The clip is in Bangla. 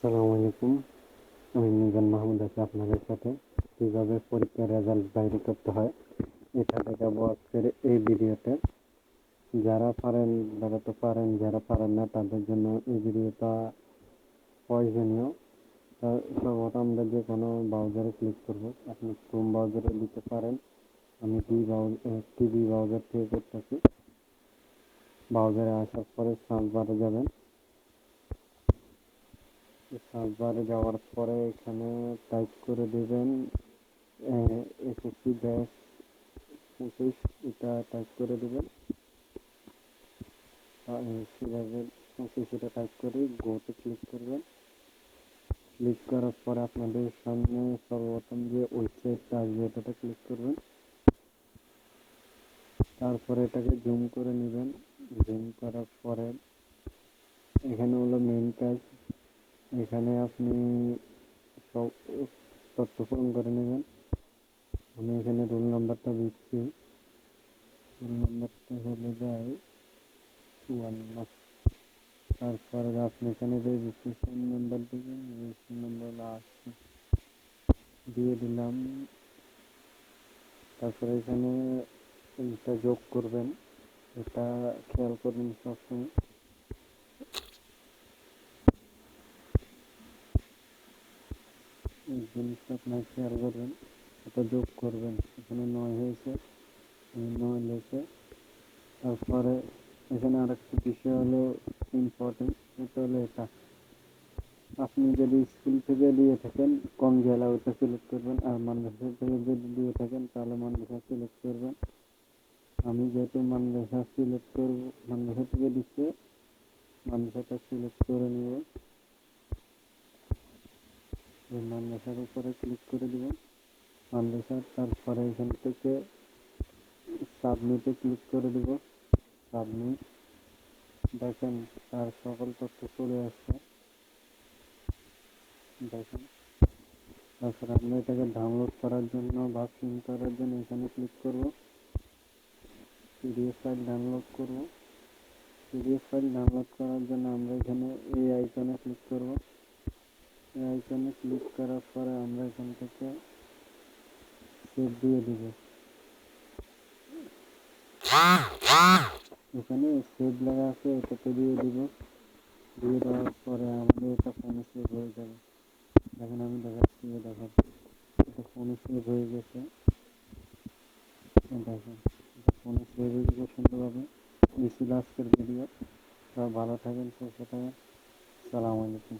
আসসালামু আলাইকুম। আমি মিজান মাহমুদ আছি আপনাদের সাথে। কীভাবে পরীক্ষার রেজাল্ট বাইরে করতে হয়, এটা দেখাবো আজকের এই ভিডিওতে। যারা পারেন তারা তো পারেন, যারা পারেন না, তাদের জন্য এই ভিডিওটা প্রয়োজনীয়। সর্বপ্রথম আমরা যে কোনো ব্রাউজারে ক্লিক করব। আপনি ক্রোম ব্রাউজারে দিতে পারেন। আমি টি ব্রাউজার টিভি ব্রাউজার থেকে করতেছি। ব্রাউজারে আসার পরে সার্চ বারে যাবেন। সার্চ বারে যাওয়ার পরে এখানে টাইপ করে দেবেন এসএসসি ব্যাস পঁচিশ, এটা টাইপ করে দেবেন। সেভাবে পঁচিশ এটা টাইপ করে গোতে ক্লিক করবেন। ক্লিক করার পরে আপনাদের সামনে সর্বপ্রথম যে ওয়েবসাইটটা আসবে, এটাতে ক্লিক করবেন। তারপরে এটাকে জুম করে নেবেন। জুম করার পরে এখানে হলো মেইন কাজ এখানে আপনি সব তথ্য পূরণ করে নেবেন। আমি এখানে রোল নাম্বারটা দিচ্ছি। রোল নাম্বারটা হলে যায় চুয়ান্ন তারপরে আপনি এখানে রেজিস্ট্রেশন নাম্বার দেবেন রেজিস্ট্রেশন নাম্বার আসছে দিয়ে দিলাম। তারপরে এখানে এটা যোগ করবেন। এটা খেয়াল করবেন সবসময়। জিনিসটা আপনার খেয়াল করবেন এটা যোগ করবেন, এখানে নয় হয়েছে নয় লেখে, তারপরে এখানে আরেকটা বিষয় হলো ইম্পর্টেন্ট এটা হলো এটা। আপনি যদি স্কুল থেকে দিয়ে থাকেন, কম জেলা ওটা সিলেক্ট করবেন, আর মাদ্রাসা থেকে যদি দিয়ে থাকেন, তাহলে মাদ্রাসা সিলেক্ট করবেন। আমি যেহেতু মাদ্রাসা সিলেক্ট করব, মাদ্রাসা থেকে দিচ্ছে, মাদ্রাসাটা সিলেক্ট করে নিব মাদ্রাসার উপরে ক্লিক করে দেবেন। মাদ্রাসা তারপরে এখান থেকে সাবমিটে ক্লিক করে দেব। সাবমিট দেখেন তার সকল তথ্য চলে আসছে। দেখেন, তারপরে আমরা এটাকে ডাউনলোড করার জন্য বা প্রিন্ট করার জন্য এখানে ক্লিক করব। পিডিএফ ফাইল ডাউনলোড করব। পিডিএফ ফাইল ডাউনলোড করার জন্য আমরা এখানে এই আইকনে ক্লিক করব। আইকনে ক্লিক করার পরে আমরা এখান থেকে সেভ দিয়ে দিব। এখানে সেভ লেখা আছে, এটাতে দিয়ে দিব। দিয়ে দেওয়ার পরে আমাদের এটা ফোনে সেভ হয়ে যাবে। দেখেন আমি দেখাচ্ছি দেখেন এটা ফোনে সেভ হয়ে গেছে। দেখেন, এটা ফোনে সেভ হয়ে গেছে সুন্দরভাবে। এই ছিল আজকের ভিডিও ভালো থাকেন, সুস্থ থাকেন। সালামু আলাইকুম।